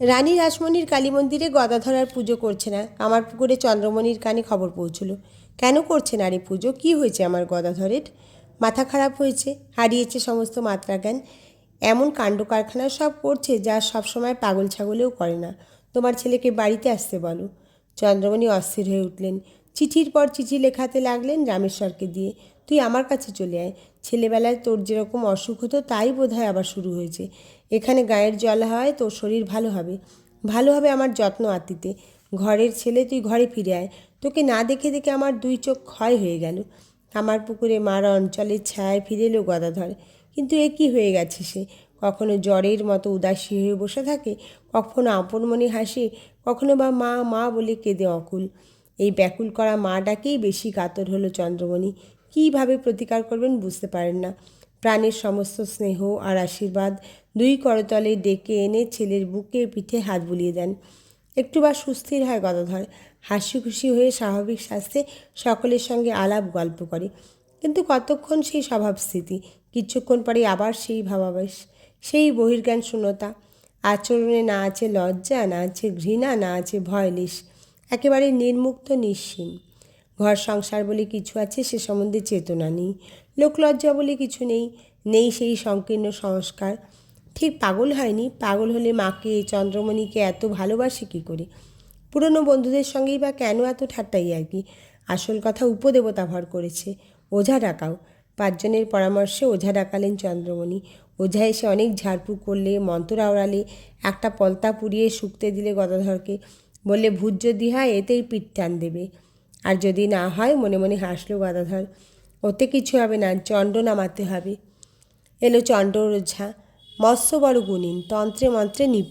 রানী রাসমণির কালী মন্দিরে গদাধরার পুজো করছে না। আমার পুকুরে চন্দ্রমণির কানে খবর পৌঁছলো। কেন করছে না রে পুজো? কী হয়েছে আমার গদাধরের? মাথা খারাপ হয়েছে, হারিয়েছে সমস্ত মাত্রা জ্ঞান এমন কাণ্ড কারখানা সব করছে যা সবসময় পাগল ছাগলেও করে না। তোমার ছেলেকে বাড়িতে আসতে বলো। চন্দ্রমণি অস্থির হয়ে উঠলেন। চিঠির পর চিঠি লেখাতে লাগলেন রামেশ্বরকে দিয়ে, তুই আমার কাছে চলে আয়। ছেলেবেলায় তোর যেরকম অসুখ হতো, তাই বোধহয় আবার শুরু হয়েছে। এখানে গায়ের জল হয়, তোর শরীর ভালো হবে। ভালো হবে আমার যত্ন আত্মিতে ঘরের ছেলে, তুই ঘরে ফিরে আয়। তোকে না দেখে দেখে আমার দুই চোখ ক্ষয় হয়ে গেল। আমার পুকুরে মার অঞ্চলের ছায়ায় ফিরে এলো গদাধর। কিন্তু এ কী হয়ে গেছে সে? কখনো জ্বরের মতো উদাসী হয়ে বসে থাকে, কখনো আপন মনে হাসে, কখনো বা মা মা বলে কেঁদে অকুল। এই ব্যাকুল করা মা ডাকেই বেশি কাতর হলো চন্দ্রমণি। কীভাবে প্রতিকার করবেন বুঝতে পারেন না। প্রাণের সমস্ত স্নেহ আর আশীর্বাদ দুই করতলে ডেকে এনে ছেলের বুকে পিঠে হাত বুলিয়ে দেন। একটু বা সুস্থির হয় গদাধর। হাসি খুশি হয়ে স্বাভাবিক স্বাস্থ্যে সকলের সঙ্গে আলাপ গল্প করে। কিন্তু কতক্ষণ সেই স্বভাব স্বভাবস্থিতি? কিছুক্ষণ পরে আবার সেই ভাবাবেশ, সেই বহির্জ্ঞান শূন্যতা আচরণে না আছে লজ্জা, না আছে ঘৃণা, না আছে ভয়লেশ একেবারে নির্মুক্ত নিঃসীম। ঘর সংসার বলে কিছু আছে সে সম্বন্ধে চেতনা নেই। লোকলজ্জা বলে কিছু নেই নেই সেই সংকীর্ণ সংস্কার। ঠিক পাগল হয়নি, পাগল হলে মাকে, চন্দ্রমণিকে এত ভালোবাসে কী করে? পুরনো বন্ধুদের সঙ্গেই বা কেন এত ঠাট্টাই আর কি? আসল কথা উপদেবতা ভর করেছে, ওঝা ডাকাও। পাঁচজনের পরামর্শে ওঝা ডাকালেন চন্দ্রমণি। ওঝা এসে অনেক ঝাড়ফুঁক করলে, মন্ত্র আওড়ালে, একটা পলতা পুড়িয়ে শুকতে দিলে গদাধরকে। বললে, ভূত যদি হয়, এতেই পিঠ টান দেবে। আর যদি না হয়, মনে মনে হাসলো গদাধর ওতে কিছু হবে না চণ্ড নামাতে হবে। এলো চণ্ড ওঝা। মৎস্য বড় গুণিন, তন্ত্রে মন্ত্রে নিপ